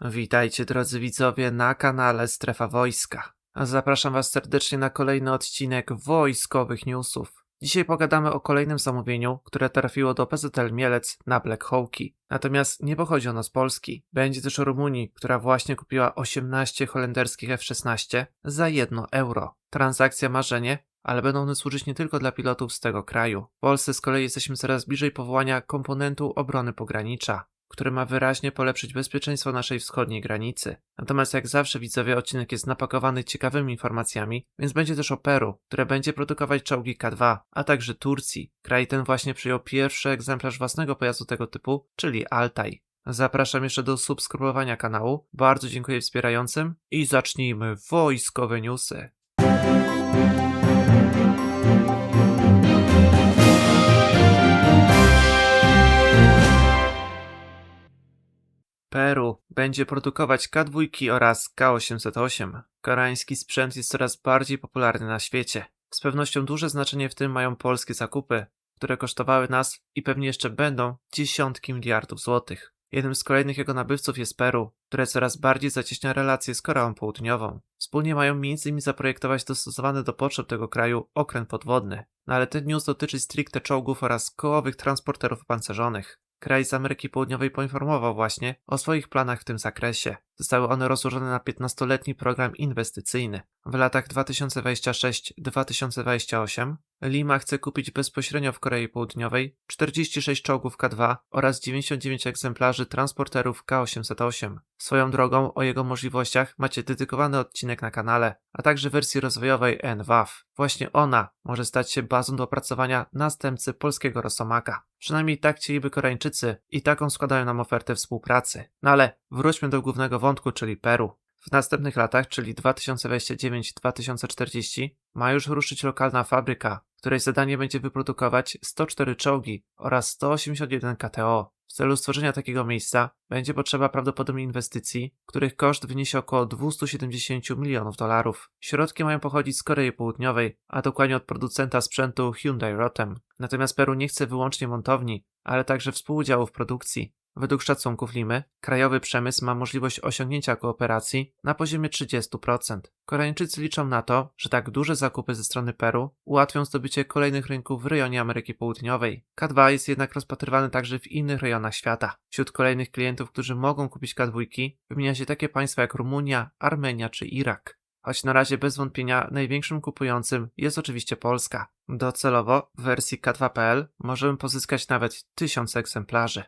Witajcie drodzy widzowie na kanale Strefa Wojska. Zapraszam Was serdecznie na kolejny odcinek wojskowych newsów. Dzisiaj pogadamy o kolejnym zamówieniu, które trafiło do PZL Mielec na Black Hawki. Natomiast nie pochodzi ono z Polski. Będzie też o Rumunii, która właśnie kupiła 18 holenderskich F-16 za 1 euro. Transakcja marzenie, ale będą one służyć nie tylko dla pilotów z tego kraju. W Polsce z kolei jesteśmy coraz bliżej powołania komponentu obrony pogranicza który ma wyraźnie polepszyć bezpieczeństwo naszej wschodniej granicy. Natomiast jak zawsze widzowie odcinek jest napakowany ciekawymi informacjami, więc będzie też o Peru, które będzie produkować czołgi K2, a także Turcji. Kraj ten właśnie przyjął pierwszy egzemplarz własnego pojazdu tego typu, czyli Altaj. Zapraszam jeszcze do subskrybowania kanału, bardzo dziękuję wspierającym i zacznijmy wojskowe newsy. Peru będzie produkować K2 oraz K808. Koreański sprzęt jest coraz bardziej popularny na świecie. Z pewnością duże znaczenie w tym mają polskie zakupy, które kosztowały nas i pewnie jeszcze będą dziesiątki miliardów złotych. Jednym z kolejnych jego nabywców jest Peru, które coraz bardziej zacieśnia relacje z Koreą Południową. Wspólnie mają m.in. zaprojektować dostosowany do potrzeb tego kraju okręt podwodny. No ale ten news dotyczy stricte czołgów oraz kołowych transporterów opancerzonych. Kraj z Ameryki Południowej poinformował właśnie o swoich planach w tym zakresie. Zostały one rozłożone na 15-letni program inwestycyjny. W latach 2026-2028 Lima chce kupić bezpośrednio w Korei Południowej 46 czołgów K2 oraz 99 egzemplarzy transporterów K808. Swoją drogą o jego możliwościach macie dedykowany odcinek na kanale, a także wersji rozwojowej NWAF. Właśnie ona może stać się bazą do opracowania następcy polskiego Rosomaka. Przynajmniej tak chcieliby Koreańczycy i taką składają nam ofertę współpracy. No ale wróćmy do głównego wątku, czyli Peru. W następnych latach, czyli 2029-2040, ma już ruszyć lokalna fabryka, której zadanie będzie wyprodukować 104 czołgi oraz 181 KTO. W celu stworzenia takiego miejsca będzie potrzeba prawdopodobnie inwestycji, których koszt wyniesie około 270 milionów dolarów. Środki mają pochodzić z Korei Południowej, a dokładnie od producenta sprzętu Hyundai Rotem. Natomiast Peru nie chce wyłącznie montowni, ale także współudziału w produkcji. Według szacunków Limy, krajowy przemysł ma możliwość osiągnięcia kooperacji na poziomie 30%. Koreańczycy liczą na to, że tak duże zakupy ze strony Peru ułatwią zdobycie kolejnych rynków w rejonie Ameryki Południowej. K2 jest jednak rozpatrywany także w innych rejonach świata. Wśród kolejnych klientów, którzy mogą kupić K2, wymienia się takie państwa jak Rumunia, Armenia czy Irak. Choć na razie bez wątpienia największym kupującym jest oczywiście Polska. Docelowo w wersji K2.pl możemy pozyskać nawet 1000 egzemplarzy.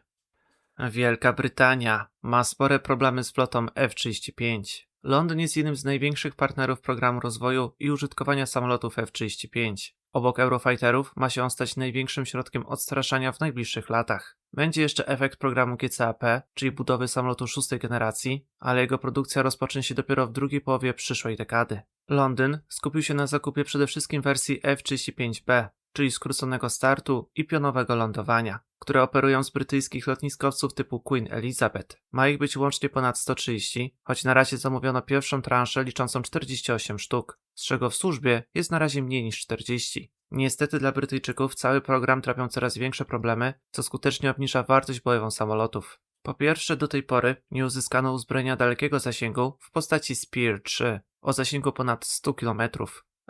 Wielka Brytania ma spore problemy z flotą F-35. Londyn jest jednym z największych partnerów programu rozwoju i użytkowania samolotów F-35. Obok Eurofighterów ma się on stać największym środkiem odstraszania w najbliższych latach. Będzie jeszcze efekt programu GCAP, czyli budowy samolotu szóstej generacji, ale jego produkcja rozpocznie się dopiero w drugiej połowie przyszłej dekady. Londyn skupił się na zakupie przede wszystkim wersji F-35B, czyli skróconego startu i pionowego lądowania, które operują z brytyjskich lotniskowców typu Queen Elizabeth. Ma ich być łącznie ponad 130, choć na razie zamówiono pierwszą transzę liczącą 48 sztuk, z czego w służbie jest na razie mniej niż 40. Niestety dla Brytyjczyków cały program trapią coraz większe problemy, co skutecznie obniża wartość bojową samolotów. Po pierwsze, do tej pory nie uzyskano uzbrojenia dalekiego zasięgu w postaci Spear 3 o zasięgu ponad 100 km.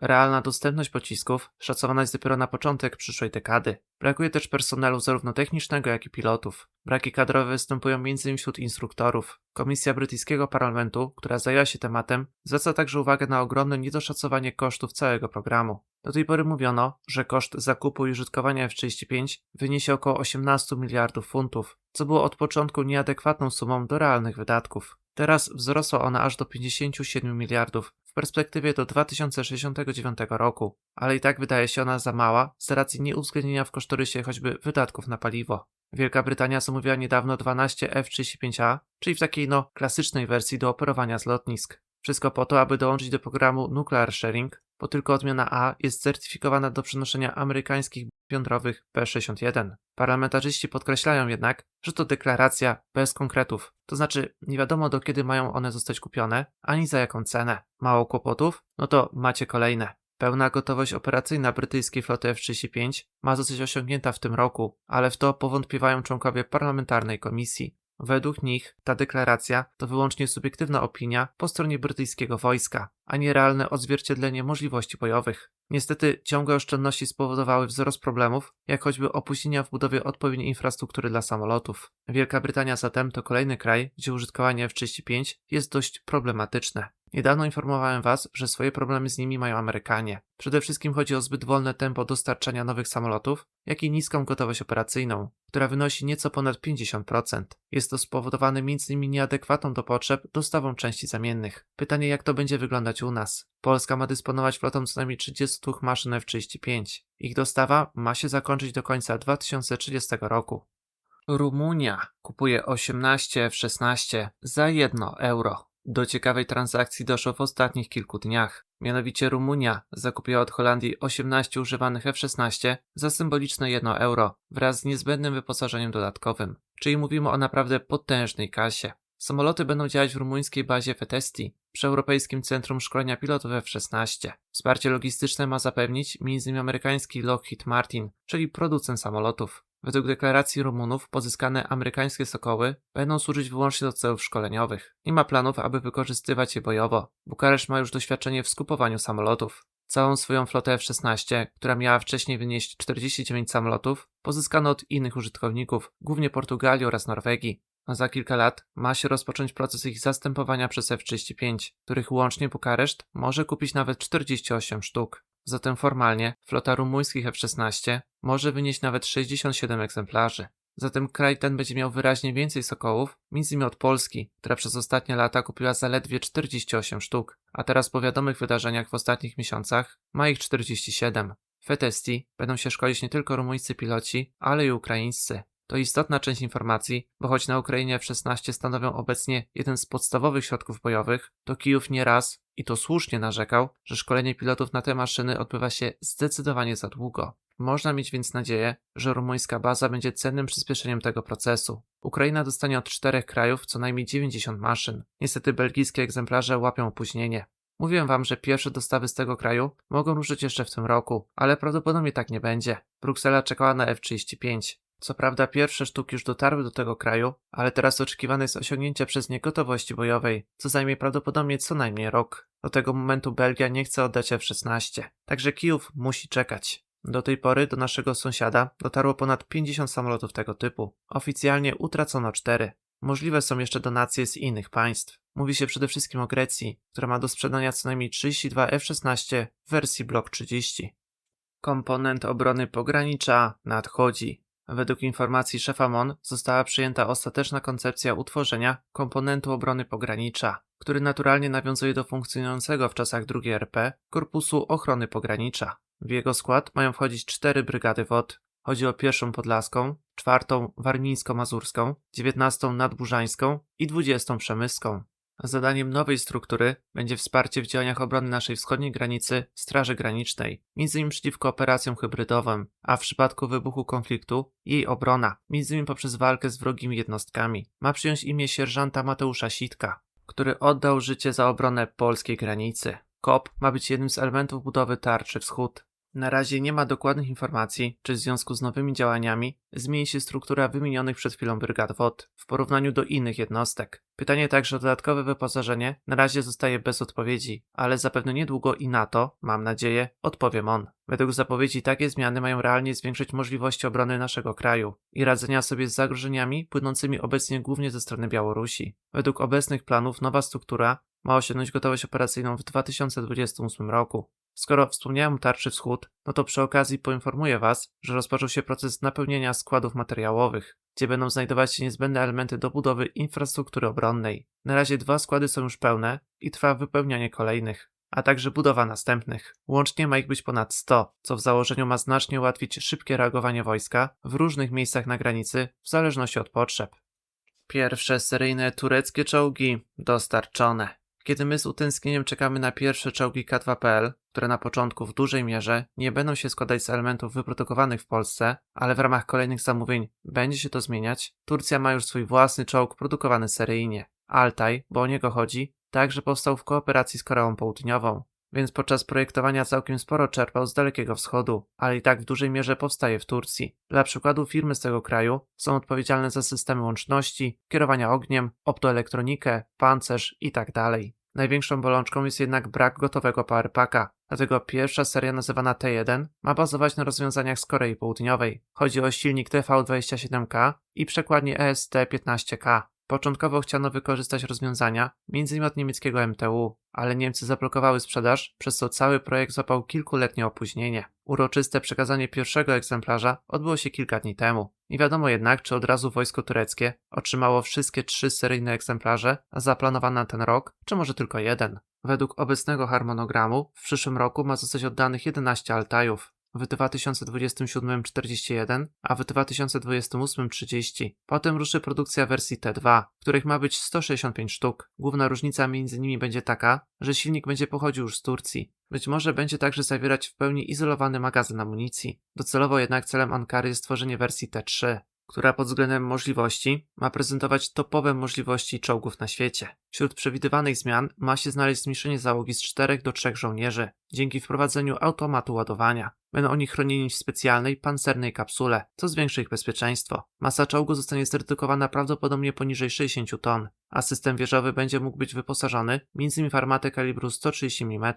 Realna dostępność pocisków szacowana jest dopiero na początek przyszłej dekady. Brakuje też personelu zarówno technicznego, jak i pilotów. Braki kadrowe występują m.in. wśród instruktorów. Komisja brytyjskiego parlamentu, która zajęła się tematem, zwraca także uwagę na ogromne niedoszacowanie kosztów całego programu. Do tej pory mówiono, że koszt zakupu i użytkowania F-35 wyniesie około 18 miliardów funtów, co było od początku nieadekwatną sumą do realnych wydatków. Teraz wzrosła ona aż do 57 miliardów w perspektywie do 2069 roku, ale i tak wydaje się ona za mała z racji nieuwzględnienia w kosztorysie choćby wydatków na paliwo. Wielka Brytania zamówiła niedawno 12 F-35A, czyli w takiej no klasycznej wersji do operowania z lotnisk. Wszystko po to, aby dołączyć do programu Nuclear Sharing, bo tylko odmiana A jest certyfikowana do przenoszenia amerykańskich jądrowych P-61. Parlamentarzyści podkreślają jednak, że to deklaracja bez konkretów, to znaczy nie wiadomo do kiedy mają one zostać kupione, ani za jaką cenę. Mało kłopotów? No to macie kolejne. Pełna gotowość operacyjna brytyjskiej floty F-35 ma zostać osiągnięta w tym roku, ale w to powątpiewają członkowie parlamentarnej komisji. Według nich ta deklaracja to wyłącznie subiektywna opinia po stronie brytyjskiego wojska, a nie realne odzwierciedlenie możliwości bojowych. Niestety ciągłe oszczędności spowodowały wzrost problemów, jak choćby opóźnienia w budowie odpowiedniej infrastruktury dla samolotów. Wielka Brytania zatem to kolejny kraj, gdzie użytkowanie F-35 jest dość problematyczne. Niedawno informowałem Was, że swoje problemy z nimi mają Amerykanie. Przede wszystkim chodzi o zbyt wolne tempo dostarczania nowych samolotów, jak i niską gotowość operacyjną, która wynosi nieco ponad 50%. Jest to spowodowane m.in. nieadekwatną do potrzeb dostawą części zamiennych. Pytanie, jak to będzie wyglądać u nas? Polska ma dysponować flotą co najmniej 32 maszyn F-35. Ich dostawa ma się zakończyć do końca 2030 roku. Rumunia kupuje 18 F-16 za 1 euro. Do ciekawej transakcji doszło w ostatnich kilku dniach. Mianowicie Rumunia zakupiła od Holandii 18 używanych F-16 za symboliczne 1 euro wraz z niezbędnym wyposażeniem dodatkowym. Czyli mówimy o naprawdę potężnej kasie. Samoloty będą działać w rumuńskiej bazie Fetesti przy Europejskim Centrum Szkolenia Pilotów F-16. Wsparcie logistyczne ma zapewnić m.in. amerykański Lockheed Martin, czyli producent samolotów. Według deklaracji Rumunów pozyskane amerykańskie sokoły będą służyć wyłącznie do celów szkoleniowych. Nie ma planów, aby wykorzystywać je bojowo. Bukareszt ma już doświadczenie w skupowaniu samolotów. Całą swoją flotę F-16, która miała wcześniej wynieść 49 samolotów, pozyskano od innych użytkowników, głównie Portugalii oraz Norwegii. A za kilka lat ma się rozpocząć proces ich zastępowania przez F-35, których łącznie Bukareszt może kupić nawet 48 sztuk. Zatem formalnie flota rumuńskich F-16 może wynieść nawet 67 egzemplarzy. Zatem kraj ten będzie miał wyraźnie więcej sokołów, m.in. od Polski, która przez ostatnie lata kupiła zaledwie 48 sztuk, a teraz po wiadomych wydarzeniach w ostatnich miesiącach ma ich 47. W będą się szkolić nie tylko rumuńscy piloci, ale i ukraińscy. To istotna część informacji, bo choć na Ukrainie F-16 stanowią obecnie jeden z podstawowych środków bojowych, to Kijów nieraz, i to słusznie narzekał, że szkolenie pilotów na te maszyny odbywa się zdecydowanie za długo. Można mieć więc nadzieję, że rumuńska baza będzie cennym przyspieszeniem tego procesu. Ukraina dostanie od czterech krajów co najmniej 90 maszyn. Niestety belgijskie egzemplarze łapią opóźnienie. Mówiłem wam, że pierwsze dostawy z tego kraju mogą ruszyć jeszcze w tym roku, ale prawdopodobnie tak nie będzie. Bruksela czekała na F-35. Co prawda pierwsze sztuki już dotarły do tego kraju, ale teraz oczekiwane jest osiągnięcie przez nie gotowości bojowej, co zajmie prawdopodobnie co najmniej rok. Do tego momentu Belgia nie chce oddać F-16, także Kijów musi czekać. Do tej pory do naszego sąsiada dotarło ponad 50 samolotów tego typu. Oficjalnie utracono 4. Możliwe są jeszcze donacje z innych państw. Mówi się przede wszystkim o Grecji, która ma do sprzedania co najmniej 32 F-16 w wersji Block 30. Komponent obrony pogranicza nadchodzi. Według informacji szefa MON została przyjęta ostateczna koncepcja utworzenia komponentu obrony pogranicza, który naturalnie nawiązuje do funkcjonującego w czasach II RP Korpusu Ochrony Pogranicza. W jego skład mają wchodzić cztery brygady WOD. Chodzi o pierwszą podlaską, czwartą warmińsko-mazurską, dziewiętnastą nadburzańską i dwudziestą przemyską. Zadaniem nowej struktury będzie wsparcie w działaniach obrony naszej wschodniej granicy Straży Granicznej, m.in. przeciwko operacjom hybrydowym, a w przypadku wybuchu konfliktu jej obrona, m.in. poprzez walkę z wrogimi jednostkami. Ma przyjąć imię sierżanta Mateusza Sitka, który oddał życie za obronę polskiej granicy. KOP ma być jednym z elementów budowy tarczy wschód. Na razie nie ma dokładnych informacji, czy w związku z nowymi działaniami zmieni się struktura wymienionych przed chwilą brygad WOD w porównaniu do innych jednostek. Pytanie także o dodatkowe wyposażenie na razie zostaje bez odpowiedzi, ale zapewne niedługo i na to, mam nadzieję, odpowiem on. Według zapowiedzi takie zmiany mają realnie zwiększyć możliwości obrony naszego kraju i radzenia sobie z zagrożeniami płynącymi obecnie głównie ze strony Białorusi. Według obecnych planów nowa struktura ma osiągnąć gotowość operacyjną w 2028 roku. Skoro wspomniałem Tarczy Wschód, no to przy okazji poinformuję Was, że rozpoczął się proces napełnienia składów materiałowych, gdzie będą znajdować się niezbędne elementy do budowy infrastruktury obronnej. Na razie dwa składy są już pełne i trwa wypełnianie kolejnych, a także budowa następnych. Łącznie ma ich być ponad 100, co w założeniu ma znacznie ułatwić szybkie reagowanie wojska w różnych miejscach na granicy w zależności od potrzeb. Pierwsze seryjne tureckie czołgi dostarczone. Kiedy my z utęsknieniem czekamy na pierwsze czołgi K2PL, które na początku w dużej mierze nie będą się składać z elementów wyprodukowanych w Polsce, ale w ramach kolejnych zamówień będzie się to zmieniać, Turcja ma już swój własny czołg produkowany seryjnie. Altaj, bo o niego chodzi, także powstał w kooperacji z Koreą Południową. więc podczas projektowania całkiem sporo czerpał z Dalekiego Wschodu, ale i tak w dużej mierze powstaje w Turcji. Dla przykładu firmy z tego kraju są odpowiedzialne za systemy łączności, kierowania ogniem, optoelektronikę, pancerz itd. Największą bolączką jest jednak brak gotowego powerpacka, dlatego pierwsza seria nazywana T1 ma bazować na rozwiązaniach z Korei Południowej. Chodzi o silnik TV27K i przekładnię E EST-15K. Początkowo chciano wykorzystać rozwiązania m.in. od niemieckiego MTU, ale Niemcy zablokowały sprzedaż, przez co cały projekt złapał kilkuletnie opóźnienie. Uroczyste przekazanie pierwszego egzemplarza odbyło się kilka dni temu. Nie wiadomo jednak, czy od razu wojsko tureckie otrzymało wszystkie trzy seryjne egzemplarze zaplanowane na ten rok, czy może tylko jeden. Według obecnego harmonogramu w przyszłym roku ma zostać oddanych 11 Altajów, w 2027 41, a w 2028 30. Potem ruszy produkcja wersji T2, których ma być 165 sztuk. Główna różnica między nimi będzie taka, że silnik będzie pochodził już z Turcji. Być może będzie także zawierać w pełni izolowany magazyn amunicji. Docelowo jednak celem Ankary jest stworzenie wersji T3, która pod względem możliwości ma prezentować topowe możliwości czołgów na świecie. Wśród przewidywanych zmian ma się znaleźć zmniejszenie załogi z 4 do 3 żołnierzy dzięki wprowadzeniu automatu ładowania. Będą oni chronieni w specjalnej, pancernej kapsule, co zwiększy ich bezpieczeństwo. Masa czołgu zostanie zredukowana prawdopodobnie poniżej 60 ton, a system wieżowy będzie mógł być wyposażony m.in. w armatę kalibru 130 mm.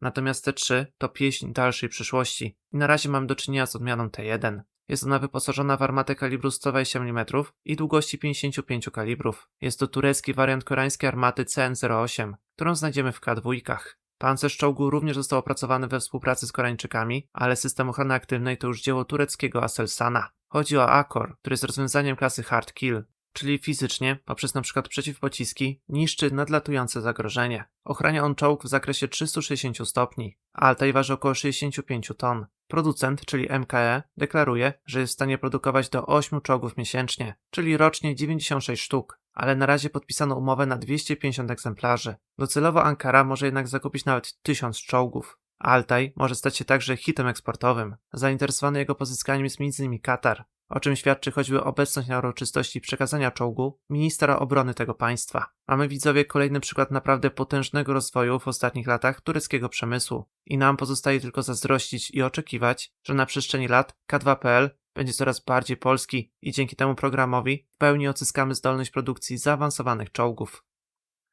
Natomiast T3 to pieśń dalszej przyszłości i na razie mamy do czynienia z odmianą T1. Jest ona wyposażona w armatę kalibru 120 mm i długości 55 kalibrów. Jest to turecki wariant koreańskiej armaty CN-08, którą znajdziemy w K2. Pancerz czołgu również został opracowany we współpracy z Koreańczykami, ale system ochrony aktywnej to już dzieło tureckiego Aselsan'a. Chodzi o Akor, który jest rozwiązaniem klasy Hard Kill, czyli fizycznie, poprzez np. przeciwpociski, niszczy nadlatujące zagrożenie. Ochrania on czołg w zakresie 360 stopni. Altaj waży około 65 ton. Producent, czyli MKE, deklaruje, że jest w stanie produkować do 8 czołgów miesięcznie, czyli rocznie 96 sztuk, ale na razie podpisano umowę na 250 egzemplarzy. Docelowo Ankara może jednak zakupić nawet 1000 czołgów. Altaj może stać się także hitem eksportowym. Zainteresowany jego pozyskaniem jest m.in. Katar, o czym świadczy choćby obecność na uroczystości przekazania czołgu ministra obrony tego państwa. Mamy widzowie kolejny przykład naprawdę potężnego rozwoju w ostatnich latach tureckiego przemysłu i nam pozostaje tylko zazdrościć i oczekiwać, że na przestrzeni lat K2PL będzie coraz bardziej polski i dzięki temu programowi w pełni odzyskamy zdolność produkcji zaawansowanych czołgów.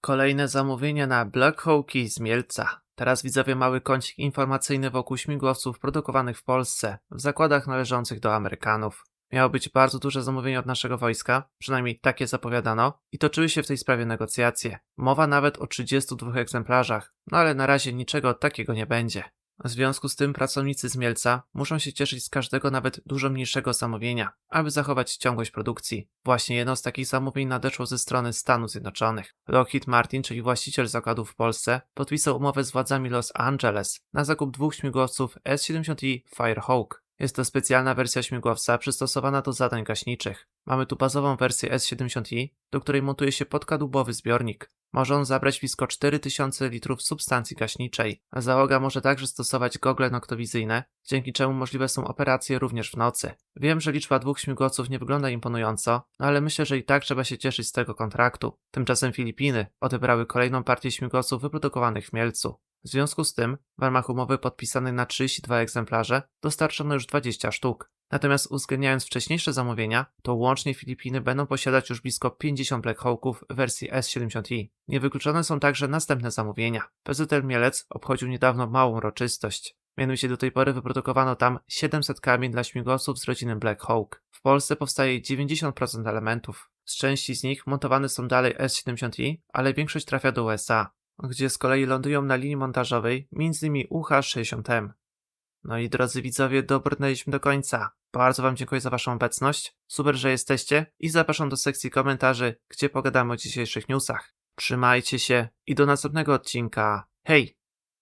Kolejne zamówienia na Black Hawki z Mielca. Teraz widzowie mały kącik informacyjny wokół śmigłowców produkowanych w Polsce w zakładach należących do Amerykanów. Miało być bardzo duże zamówienie od naszego wojska, przynajmniej takie zapowiadano, i toczyły się w tej sprawie negocjacje. Mowa nawet o 32 egzemplarzach, no ale na razie niczego takiego nie będzie. W związku z tym pracownicy z Mielca muszą się cieszyć z każdego nawet dużo mniejszego zamówienia, aby zachować ciągłość produkcji. Właśnie jedno z takich zamówień nadeszło ze strony Stanów Zjednoczonych. Lockheed Martin, czyli właściciel zakładów w Polsce, podpisał umowę z władzami Los Angeles na zakup dwóch śmigłowców S-70i Firehawk. Jest to specjalna wersja śmigłowca przystosowana do zadań gaśniczych. Mamy tu bazową wersję S70i, do której montuje się podkadłubowy zbiornik. Może on zabrać blisko 4000 litrów substancji gaśniczej. Załoga może także stosować gogle noktowizyjne, dzięki czemu możliwe są operacje również w nocy. Wiem, że liczba dwóch śmigłowców nie wygląda imponująco, no ale myślę, że i tak trzeba się cieszyć z tego kontraktu. Tymczasem Filipiny odebrały kolejną partię śmigłowców wyprodukowanych w Mielcu. W związku z tym, w ramach umowy podpisanej na 32 egzemplarze, dostarczono już 20 sztuk. Natomiast uwzględniając wcześniejsze zamówienia, to łącznie Filipiny będą posiadać już blisko 50 Black Hawków wersji S70i. Niewykluczone są także następne zamówienia. PZL Mielec obchodził niedawno małą uroczystość. Mianowicie do tej pory wyprodukowano tam 700 kabin dla śmigłowców z rodziny Black Hawk. W Polsce powstaje 90% elementów. Z części z nich montowane są dalej S70i, ale większość trafia do USA gdzie z kolei lądują na linii montażowej m.in. UH-60M. No i drodzy widzowie, dobrnęliśmy do końca. Bardzo Wam dziękuję za Waszą obecność. Super, że jesteście i zapraszam do sekcji komentarzy, gdzie pogadamy o dzisiejszych newsach. Trzymajcie się i do następnego odcinka. Hej!